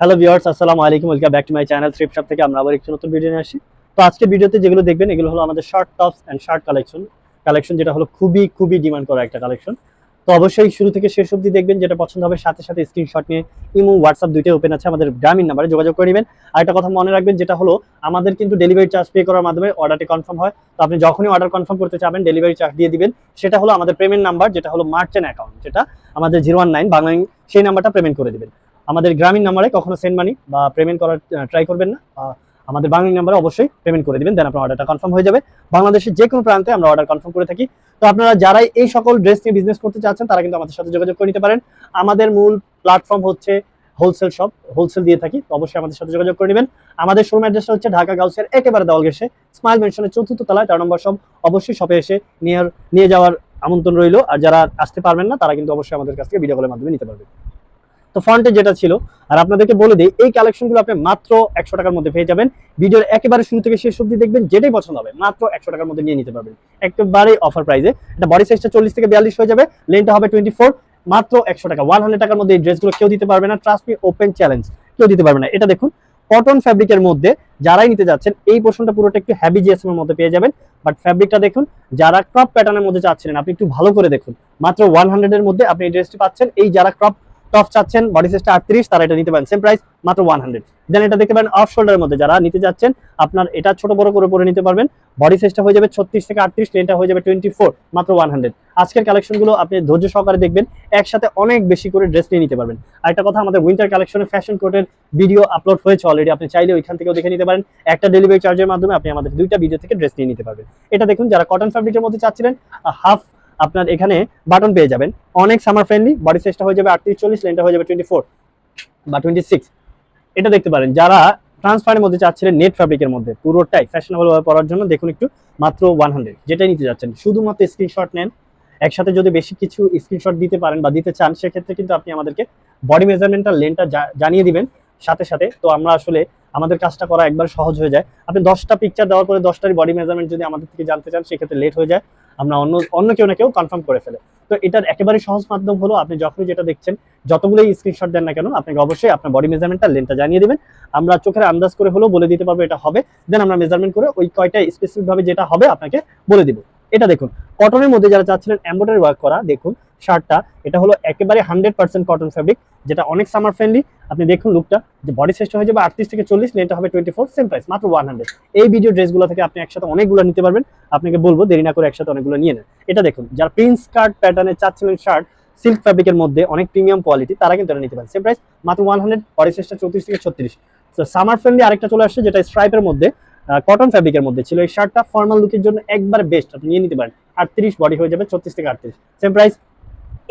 Hello viewers আসসালামু আলাইকুম welcome back to my channel thrift shop থেকে আমরা আবার একটি নতুন ভিডিও নিয়ে আসি তো আজকে ভিডিওতে যেগুলো দেখবেন, এগুলো হলো আমাদের short tops and shirt collection collection যেটা হলো খুবই খুবই ডিমান্ড করা একটা কালেকশন তো অবশ্যই শুরু থেকে শেষ অবধি দেখবেন, যেটা পছন্দ হবে, সাথে সাথে স্ক্রিনশট নিয়ে ইমো হোয়াটসঅ্যাপ দুইটাই ওপেন আছে, আমাদের গ্রামীণ নাম্বারে যোগাযোগ করে নেবেন। আর একটা কথা মনে রাখবেন, যেটা হলো আমাদের কিন্তু ডেলিভারি চার্জ পে করার মাধ্যমে অর্ডারটি কনফার্ম হয়। তো আপনি যখনই অর্ডার কনফার্ম করতে চাবেন ডেলিভারি চার্জ দিয়ে দিবেন। সেটা হলো আমাদের পেমেন্ট নাম্বার যেটা হলো মার্চেন্ট অ্যাকাউন্ট যেটা আমাদের জিরো ওয়ান নাইন বাংলা সেই নাম্বারটা পেমেন্ট করে দিবেন। আমাদের গ্রামীণ নাম্বারে কখনো সেন্ড মানি বা পেমেন্ট করার ট্রাই করবেন না আমাদের বাংলা নাম্বারে অবশ্যই পেমেন্ট করে দিবেন দেন আপনার অর্ডারটা কনফার্ম হয়ে যাবে। বাংলাদেশের যে কোনো প্রান্তে আমরা অর্ডার কনফার্ম করে থাকি। তো আপনারা যারাই এই সকল ড্রেস নিয়ে বিজনেস করতে চাচ্ছেন, তারা কিন্তু আমাদের সাথে যোগাযোগ করে নিতে পারেন। আমাদের মূল প্ল্যাটফর্ম হচ্ছে হোলসেল শপ হোলসেল দিয়ে থাকি, তো অবশ্যই আমাদের সাথে যোগাযোগ করে নেবেন। আমাদের শোরুম অ্যাড্রেসটা হচ্ছে ঢাকা গাউসের একেবারে দেওয়াল গেছে স্মাইল মেনশনের চতুর্থ তলায়, তেরো নম্বর সব অবশ্যই শপে এসে নিয়ে নিয়ে যাওয়ার আমন্ত্রণ রইল। আর যারা আসতে পারবেন না, তারা কিন্তু অবশ্যই আমাদের কাছ থেকে ভিডিও কলের মাধ্যমে নিতে পারবেন। তো ফ্রন্টে যেটা ছিল, আর আপনাদেরকে বলে দিই, এই কালেকশনগুলো আপনি মাত্র একশো টাকার মধ্যে পেয়ে যাবেন। ভিডিওর একেবারে শুরু থেকে শেষ অবধি দেখবেন, যেটাই পছন্দ হবে, মাত্র একশো টাকার মধ্যে নিয়ে নিতে পারবেন। একেবারে অফার প্রাইসে এটা বডি সাইজটা চল্লিশ থেকে বিয়াল্লিশ হয়ে যাবে লেনটা হবে টোয়েন্টি মাত্র একশো টাকা। ওয়ান হান্ড্রেড টাকার মধ্যে এই ড্রেসগুলো কেউ দিতে পারবে না ট্রাস্ট মি ওপেন চ্যালেঞ্জ কেউ দিতে পারবে না। এটা দেখুন কটন ফ্যাব্রিকের মধ্যে যারাই নিতে যাচ্ছেন, এই পোর্শনটা পুরোটা একটু হ্যাভি জিএসএম এর মধ্যে পেয়ে যাবেন। বাট ফ্যাব্রিকটা দেখুন, যারা ক্রপ প্যাটার্নের মধ্যে চাচ্ছিলেন, আপনি একটু ভালো করে দেখুন। মাত্র ওয়ান হান্ড্রেডের মধ্যে আপনি এই ড্রেসটি পাচ্ছেন। এই যারা ক্রপ টপ চাচ্ছেন বডি সাইজটা আটত্রিশ, তারা এটা নিতে পারেন সেম প্রাইস মাত্র ওয়ান হান্ড্রেড দেন এটা দেখতে পারেন অফ শোল্ডারের মধ্যে, যারা নিতে যাচ্ছেন আপনার এটা ছোট বড় করে পরে নিতে পারবেন। বডি সাইজটা হয়ে যাবে ছত্রিশ থেকে আটত্রিশ লেনটা হয়ে যাবে টোয়েন্টি ফোর মাত্র ওয়ান হান্ড্রেড আজকের কালেকশনগুলো আপনি ধৈর্য সহকারে দেখবেন, একসাথে অনেক বেশি করে ড্রেস নিয়ে নিতে পারবেন। আর একটা কথা, আমাদের উইন্টার কালেকশনে ফ্যাশন কোটের ভিডিও আপলোড হয়েছে অলরেডি আপনি চাইলে ওইখান থেকেও দেখে নিতে পারেন। একটা ডেলিভারি চার্জের মাধ্যমে আপনি আমাদের দুইটা ভিডিও থেকে ড্রেস নিয়ে নিতে পারবেন। এটা দেখুন, যারা কটন ফ্যাব্রিকের মধ্যে চাচ্ছিলেন হাফ আপনার এখানে বাটন পেয়ে যাবেন। অনেক সামার ফ্রেন্ডলি বডি সাইজটা হয়ে যাবে আটত্রিশ, চল্লিশ লেনটা হয়ে যাবে টোয়েন্টি ফোর বা টোয়েন্টি সিক্স এটা দেখতে পারেন, যারা ট্রান্সফারের মধ্যে চাচ্ছিলেন নেট ফ্যাব্রিকের মধ্যে, পুরোটাই ফ্যাশনেবল ভাবে পরার জন্য দেখুন একটু, মাত্র ওয়ান হান্ড্রেড যেটাই নিতে যাচ্ছেন, শুধুমাত্র স্ক্রিনশট নেন। একসাথে যদি বেশি কিছু স্ক্রিনশট দিতে পারেন বা দিতে চান, সেক্ষেত্রে কিন্তু আপনি আমাদেরকে বডি মেজারমেন্টাল লেনটা জানিয়ে দিবেন। সাথে সাথে, তো আমরা আসলে আমাদের কাজটা করা একবার সহজ হয়ে যায়। আপনি দশটা পিকচার দেওয়ার পরে দশটারই বডি মেজারমেন্ট যদি আমাদের থেকে জানতে চান, সেক্ষেত্রে লেট হয়ে যায়। আমরা অন্য অন্য কেউ না কেউ কনফার্ম করে ফেলে। তো এটার একেবারে সহজ মাধ্যম হলো, আপনি যখনই যেটা দেখছেন যতগুলোই স্ক্রিনশট দেন না কেন, আপনাকে অবশ্যই আপনার বডি মেজারমেন্টটা লেনটা জানিয়ে দেবেন। আমরা চোখের আন্দাজ করে হলেও বলে দিতে পারব এটা হবে। দেন আমরা মেজারমেন্ট করে ওই কয়টা স্পেসিফিক ভাবে যেটা হবে আপনাকে বলে দিব। এটা দেখুন কটনের মধ্যে যারা চাচ্ছিলেন এম্ব্রয়ডারি ওয়ার্ক করা, দেখুন, শার্টটা, এটা হলো একেবারে হান্ড্রেড পার্সেন্ট কটন ফ্যাব্রিক যেটা অনেক সামার ফ্রেন্ডলি আপনি দেখুন লুকটা যে বডি সাইজটা হয়ে যাবে আটত্রিশ থেকে চল্লিশ লেনটা হবে টোয়েন্টি ফোর সেম প্রাইস মাত্র ওয়ান হান্ড্রেড এই ভিডিও ড্রেসগুলো থেকে আপনি একসাথে অনেকগুলো নিতে পারবেন। আপনাকে বলব, দেরি না করে একসাথে অনেকগুলো নিয়ে নেন। এটা দেখুন, যারা প্রিন্স কার্ড প্যাটার্নে চাচ্ছিলেন শার্ট সিল্ক ফ্যাব্রিকের মধ্যে অনেক প্রিমিয়াম কোয়ালিটি তারা কিন্তু এটা নিতে পারেন। সেম প্রাইস মাত্র ওয়ান হান্ড্রেড বডি সাইজটা চৌত্রিশ থেকে ছত্রিশ। তো সামার ফ্রেন্ডলি আরেকটা চলে আসছে, যেটা স্ট্রাইপের মধ্যে। কটন ফ্যাব্রিকের মধ্যে ছিল। এই শার্টটা ফর্মাল লুকের জন্য একবার বেস্ট আপনি নিয়ে নিতে পারেন। আটত্রিশ বডি হয়ে যাবে, ছত্রিশ থেকে আটত্রিশ। সেম প্রাইস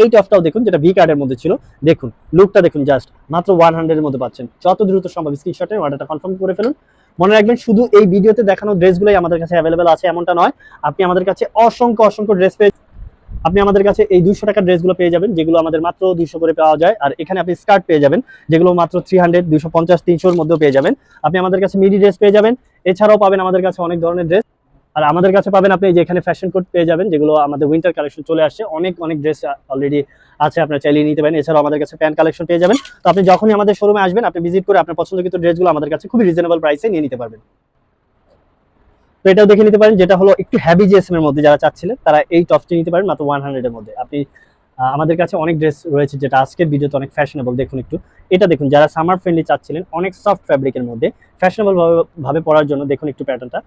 এই টপটাও দেখুন, যেটা ভি কার্ডের মধ্যে ছিল। দেখুন লুকটা দেখুন জাস্ট মাত্র ওয়ান হান্ড্রেডের মধ্যে পাচ্ছেন। যত দ্রুত সম্ভব স্ক্রিনশটে অর্ডারটা কনফার্ম করে ফেলুন। মনে রাখবেন, শুধু এই ভিডিওতে দেখানো ড্রেসগুলোই আমাদের কাছে অ্যাভেলেবেল আছে, এমনটা নয়। আপনি আমাদের কাছে অসংখ্য অসংখ্য ড্রেস পেয়ে আপনি আমাদের কাছে এই দুইশো টাকার ড্রেসগুলো পেয়ে যাবেন, যেগুলো আমাদের মাত্র দুইশো করে পাওয়া যায়। আর এখানে আপনি স্কার্ট পেয়ে যাবেন, যেগুলো মাত্র থ্রি হান্ড্রেড দুশো পঞ্চাশ, তিনশোর মধ্যেও পেয়ে যাবেন। আপনি আমাদের কাছে মিডি ড্রেস পেয়ে যাবেন। এছাড়াও পাবেন আমাদের কাছে অনেক ধরনের ড্রেস আর আমাদের কাছে পাবেন আপনি যে এখানে ফ্যাশন কোড পেয়ে যাবেন, যেগুলো আমাদের উইন্টার কালেকশন চলে আসছে, অনেক অনেক ড্রেস অলরেডি আছে, আপনার চাইলে নিতে পারেন। এছাড়াও আমাদের কাছে প্যান্ট কালেকশন পেয়ে যাবেন। তো আপনি যখনই আমাদের শোরুমে আসবেন, আপনি ভিজিট করে আপনার পছন্দ পছন্দকৃত ড্রেসগুলো আমাদের কাছে খুবই রিজনেবল প্রাইসে নিয়ে নিতে পারবেন। তো এটাও দেখে নিতে পারেন, যেটা হলো একটু হ্যাভি জিএসএম এর মধ্যে যারা চাচ্ছিলেন, তারা এই টপটি নিতে পারেন মাত্র ওয়ান হান্ড্রেড এর মধ্যে। আপনি আমাদের কাছে অনেক ড্রেস রয়েছে যেটা আজকের ভিডিওতে অনেক ফ্যাশনেবল দেখুন একটু। এটা দেখুন, যারা সামার ফ্রেন্ডলি চাচ্ছিলেন, অনেক সফট ফ্যাব্রিকের মধ্যে ফ্যাশনেবল ভাবে পরার জন্য দেখুন একটু প্যাটার্নটা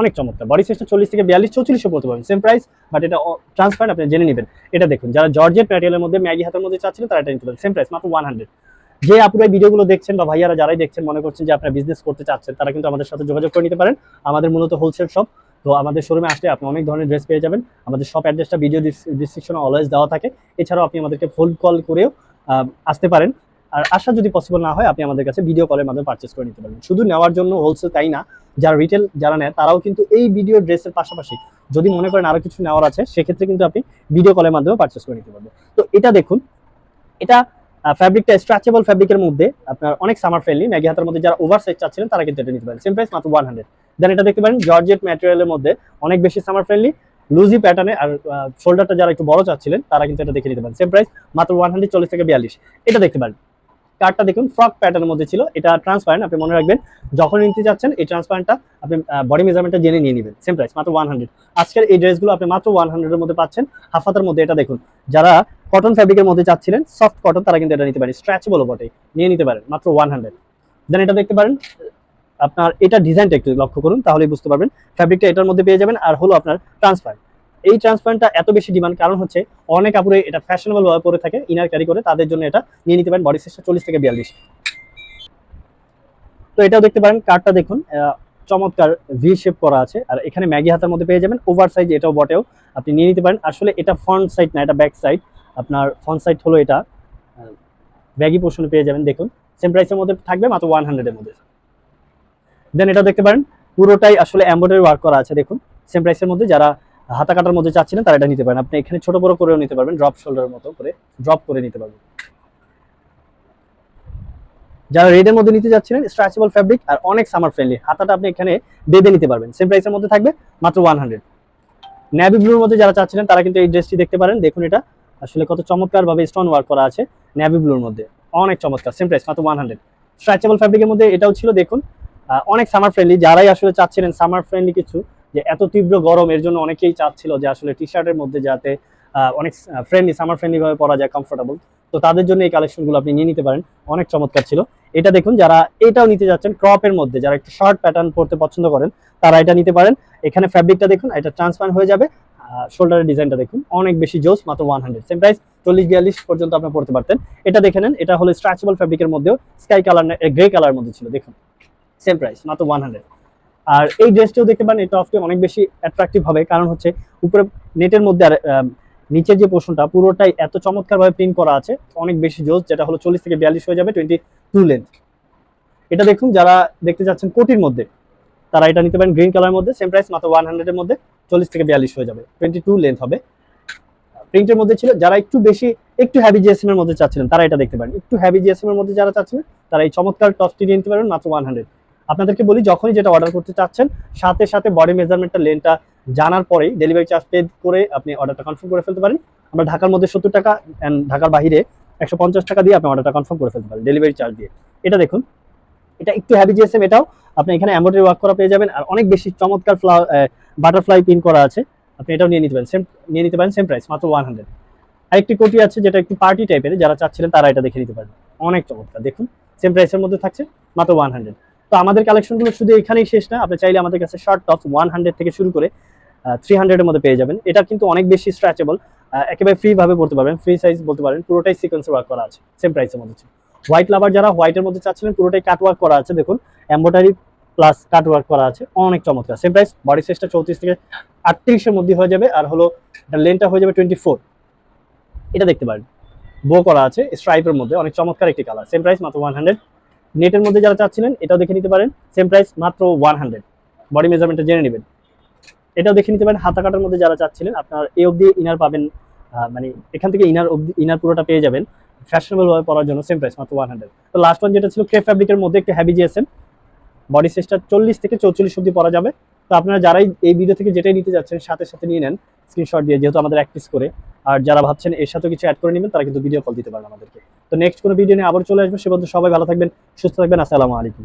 অনেক চমৎকার। বডি সাইজটা চল্লিশ থেকে বিয়াল্লিশ চৌচল্লিশও পড়তে পারবেন সেম প্রাইস বাট এটা ট্রান্সপারেন্ট আপনি জেনে নেবেন। এটা দেখুন, যারা জর্জেট ম্যাটেরিয়ালের মধ্যে ম্যাগি হাতের মধ্যে চাচ্ছিলেন, তারা এটা নিতে পারেন। সেম প্রাইস মাত্র ওয়ান হান্ড্রেড যে আপুরা ভিডিওগুলো দেখছেন বা ভাইয়ারা যারাই দেখছেন, মনে করছেন যে আপনারা বিজনেস করতে চাচ্ছেন, তারা কিন্তু আমাদের সাথে যোগাযোগ করে নিতে পারেন। আমাদের মূলত হোলসেল শপ তো আমাদের শোরুমে আসলে আপনি অনেক ধরনের ড্রেস পেয়ে যাবেন। আমাদের সব অ্যাড্রেসটা ভিডিও ডিসক্রিপশনে অলওয়েজ দেওয়া থাকে। এছাড়াও আপনি আমাদেরকে ফোন কল করেও আসতে পারেন। আর আসা যদি পসিবল না হয়, আপনি আমাদের কাছে ভিডিও কলের মাধ্যমে পারচেস করে নিতে পারবেন। শুধু নেওয়ার জন্য হোলসেল তাই না, যারা রিটেল যারা নেয়, তারাও কিন্তু এই ভিডিও ড্রেসের পাশাপাশি যদি মনে করেন আরও কিছু নেওয়ার আছে, সেক্ষেত্রে কিন্তু আপনি ভিডিও কলের মাধ্যমে পারচেস করে নিতে পারবেন। তো এটা দেখুন, এটা ফ্যাব্রিকটা স্ট্রেচেবল ফ্যাব্রিকের মধ্যে আপনার অনেক সামার ফ্রেন্ডলি ম্যাগি হাতের মধ্যে যারা ওভার সাইজ চাচ্ছিলেন, তারা কিন্তু এটা নিতে পারেন। সেম প্রাইস মাত্র ওয়ান হান্ড্রেড দেন এটা দেখতে পারেন জর্জেট ম্যাটেরিয়ালের মধ্যে অনেক বেশি সামার ফ্রেন্ডলি লুজি প্যাটার্নে আর শোল্ডারটা যারা একটু বড় চাচ্ছিলেন, তারা কিন্তু এটা দেখে নিতে পারেন। সেম প্রাইস মাত্র ওয়ান হান্ড্রেড চল্লিশ থেকে বিয়াল্লিশ। এটা দেখতে পারেন। কার্ডটা দেখুন ফ্রক প্যাটার্নের মধ্যে ছিল। এটা ট্রান্সপারেন্ট আপনি মনে রাখবেন, যখন নিতে যাচ্ছেন, এই ট্রান্সপারেন্টটা আপনি বডি মেজারমেন্টটা জেনে নিয়ে নেবেন। সেম প্রাইস মাত্র ওয়ান হান্ড্রেড আজকের এই ড্রেসগুলো আপনি মাত্র ওয়ান হান্ড্রেডের মধ্যে পাচ্ছেন। হাফাতার মধ্যে এটা দেখুন, যারা কটন ফ্যাব্রিকের মধ্যে চাচ্ছিলেন সফট কটন তারা কিন্তু এটা নিতে পারেন। স্ট্রেচেবলও বটে, নিয়ে নিতে পারেন, মাত্র ওয়ান হান্ড্রেড দেন এটা দেখতে পারেন, আপনার এটা ডিজাইনটা একটু লক্ষ্য করুন, তাহলেই বুঝতে পারবেন। ফ্যাব্রিকটা এটার মধ্যে পেয়ে যাবেন, আর হলো আপনার ট্রান্সপারেন্ট এই ট্রান্সপারেন্টটা এত বেশি ডিমান্ড কারণ হচ্ছে অনেক কাপড়ে এটা ফ্যাশনেবল ভাবে পরে থাকে ইনার ক্যারি করে, তাদের জন্য এটা নিয়ে নিতে পারেন বডি সাইজটা চল্লিশ থেকে বিয়াল্লিশ। তো এটাও দেখতে পারেন কার্ডটা দেখুন চমৎকার ভি শেপ করা আছে, আর এখানে ম্যাগি হাতের মধ্যে পেয়ে যাবেন ওভার সাইজ এটাও বটেও, আপনি নিয়ে নিতে পারেন, আসলে এটা ফ্রন্ট সাইড না, এটা ব্যাক সাইড আপনার ফ্রন্ট সাইড হলো এটা ব্যাগি পোর্শনে পেয়ে যাবেন, দেখুন সেম প্রাইসের মধ্যে থাকবে, মাত্র ওয়ান হান্ড্রেডের মধ্যে। দেন এটা দেখতে পারেন, পুরোটাই আসলে এমব্রয়ডারি ওয়ার্ক করা আছে, দেখুন সেম প্রাইসের মধ্যে, যারা হাতা কাটার মধ্যে চাচ্ছিলেন, তারা এটা নিতে পারেন। আপনি এখানে ছোট বড় করেও নিতে পারবেন ড্রপ শোল্ডারের মতো করে ড্রপ করে নিতে পারবেন। যারা রেডের মধ্যে নিতে যাচ্ছিলেন স্ট্রেচেবল ফ্যাব্রিক আর অনেক সামার ফ্রেন্ডলি হাতাটা আপনি এখানে বেঁধে নিতে পারবেন। সেম প্রাইসের মধ্যে থাকবে, মাত্র ওয়ান হান্ড্রেড ন্যাভি ব্লুর মধ্যে যারা চাচ্ছিলেন, তারা কিন্তু এই ড্রেসটি দেখতে পারেন। দেখুন এটা, আসলে কত চমৎকার ভাবে স্টোন ওয়ার্ক করা আছে ন্যাভি ব্লুর মধ্যে। অনেক চমৎকার সেম প্রাইস মাত্র ওয়ান হান্ড্রেড স্ট্রেচেবল ফ্যাব্রিকের মধ্যে এটাও ছিল, দেখুন অনেক সামার ফ্রেন্ডলি যারাই আসলে চাচ্ছিলেন সামার ফ্রেন্ডলি কিছু যে এত তীব্র গরম, এর জন্য অনেকেই চাচ্ছিল যে আসলে টি শার্টের মধ্যে যাতে অনেক ফ্রেন্ডলি সামার ফ্রেন্ডলি ভাবে পরা যায় কমফোর্টেবল তো তাদের জন্য এই কালেকশনগুলো আপনি নিয়ে নিতে পারেন। অনেক চমৎকার ছিল। এটা দেখুন, যারা এটাও নিতে যাচ্ছেন ক্রপের মধ্যে, যারা একটু শর্ট প্যাটার্ন পড়তে পছন্দ করেন, তারা এটা নিতে পারেন। এখানে ফ্যাব্রিকটা দেখুন, এটা ট্রান্সপারেন্ট হয়ে যাবে। শোল্ডারের ডিজাইনটা দেখুন, অনেক বেশি জোস, মাত্র ওয়ান হান্ড্রেড সেম প্রাইস চল্লিশ বিয়াল্লিশ পর্যন্ত আপনি পড়তে পারতেন। এটা দেখে নেন, এটা হলো স্ট্রেচেবল ফ্যাব্রিকের মধ্যেও স্কাই কালার গ্রে কালার মধ্যে ছিল, দেখুন। সেম প্রাইস মাত্র ওয়ান হান্ড্রেড আর এই ড্রেসটাও দেখতে পারেন, এটা অফটি অনেক বেশি অ্যাট্রাকটিভ হবে। কারণ হচ্ছে উপরে নেটের মধ্যে আর নিচের যে পোর্শনটা পুরোটাই এত চমৎকারভাবে প্রিন্ট করা আছে, অনেক বেশি জোস, যেটা হলো চল্লিশ থেকে বিয়াল্লিশ হয়ে যাবে টোয়েন্টি টু লেন্থ এটা দেখুন, যারা দেখতে যাচ্ছেন কোটির মধ্যে, তারা এটা নিতে পারেন গ্রিন কালারের মধ্যে সেম প্রাইস মাত্র ওয়ান হান্ড্রেডের মধ্যে, চল্লিশ থেকে বিয়াল্লিশ হয়ে যাবে টোয়েন্টি টু লেন্থ হবে। প্রিন্টের মধ্যে ছিল, যারা একটু বেশি, একটু হ্যাভি জিএসএম এর মধ্যে চাচ্ছিলেন, তারা এটা দেখতে পারেন। একটু হ্যাভি জিএসএম এর মধ্যে যারা চাচ্ছিলেন, তারা এই চমৎকার টপটি নিতে পারবেন মাত্র ওয়ান হান্ড্রেড আপনাদেরকে বলি, যখনই যেটা অর্ডার করতে চাচ্ছেন, সাথে সাথে বডি মেজারমেন্টটা লেনটা জানার পরেই ডেলিভারি চার্জ পে করে আপনি অর্ডারটা কনফার্ম করে ফেলতে পারেন। আমরা ঢাকার মধ্যে সত্তর টাকা অ্যান্ড ঢাকার বাহিরে একশো পঞ্চাশ টাকা দিয়ে আপনি অর্ডারটা কনফার্ম করে ফেলতে পারেন ডেলিভারি চার্জ দিয়ে। এটা দেখুন, এটা একটু হ্যাভি জিএসএম এটাও আপনি এখানে এমব্রয়ডারি ওয়ার্ক করা পেয়ে যাবেন। আর অনেক বেশি চমৎকার ফ্লাওয়ার বাটারফ্লাই পিন করা আছে। আপনি এটাও নিয়ে নিতে পারেন সেম নিয়ে নিতে পারেন সেম প্রাইস মাত্র ওয়ান হান্ড্রেড আরেকটি কোটি আছে যেটা একটু পার্টি টাইপের যারা চাচ্ছিলেন তারা এটা দেখে নিতে পারেন অনেক চমৎকার, দেখুন সেম প্রাইসের মধ্যে থাকছে, মাত্র ওয়ান হান্ড্রেড তো আমাদের কালেকশনগুলো শুধু এখানেই শেষ না, আপনি চাইলে আমাদের কাছে শর্ট টপস ওয়ান হান্ড্রেড থেকে শুরু করে থ্রি হান্ড্রেডের মধ্যে পেয়ে যাবেন। এটা কিন্তু অনেক বেশি স্ট্রেচেবল একেবারে ফ্রি ভাবে পড়তে পারবেন ফ্রি সাইজ বলতে পারেন, পুরোটাই সিকোয়েন্সে ওয়ার্ক করা আছে সেম প্রাইসের মধ্যে। হোয়াইট লাভার যারা হোয়াইটের মধ্যে চাচ্ছিলেন, পুরোটাই কাট ওয়ার্ক করা আছে, দেখুন এম্বোটারি প্লাস কাট ওয়ার্ক করা আছে, অনেক চমৎকার। সেম প্রাইস বডি সাইজটা চৌত্রিশ থেকে আটত্রিশের মধ্যে হয়ে যাবে, আর হলো লেনটা হয়ে যাবে টোয়েন্টি ফোর এটা দেখতে পারেন বো করা আছে স্ট্রাইপের মধ্যে, অনেক চমৎকার একটি কালার সেম প্রাইস মাত্র ওয়ান হান্ড্রেড নেটের মধ্যে যারা চাচ্ছিলেন, এটাও দেখে নিতে পারেন। সেম প্রাইস মাত্র ওয়ান হান্ড্রেড বডি মেজারমেন্টটা জেনে নেবেন। এটাও দেখে নিতে পারেন, হাতা কাটার মধ্যে যারা চাচ্ছিলেন, আপনার এই অবধি ইনার পাবেন মানে এখান থেকে ইনার অবধি ইনার পুরোটা পেয়ে যাবেন। ফ্যাশনেবলভাবে পরার জন্য সেম প্রাইস মাত্র ওয়ান হান্ড্রেড তো লাস্ট ওয়ান যেটা ছিল ক্রে ফ্যাব্রিকের মধ্যে একটু হ্যাভি জিএসএম বডি সাইজটা চল্লিশ থেকে চৌচল্লিশ অব্দি পরা যাবে। তো আপনারা যারাই এই ভিডিও থেকে যেটাই নিতে যাচ্ছেন, সাথে সাথে নিয়ে নেন স্ক্রিনশট দিয়ে, যেহেতু আমাদের প্র্যাকটিস করে। আর যারা ভাবছেন এর সাথে কিছু অ্যাড করে নেবেন, তারা কিন্তু ভিডিও কল দিতে পারেন আমাদেরকে। তো নেক্সট কোনো ভিডিও নিয়ে আবার চলে আসবে। সে পর্যন্ত সবাই ভালো থাকবেন, সুস্থ থাকবেন। আসসালামু আলাইকুম।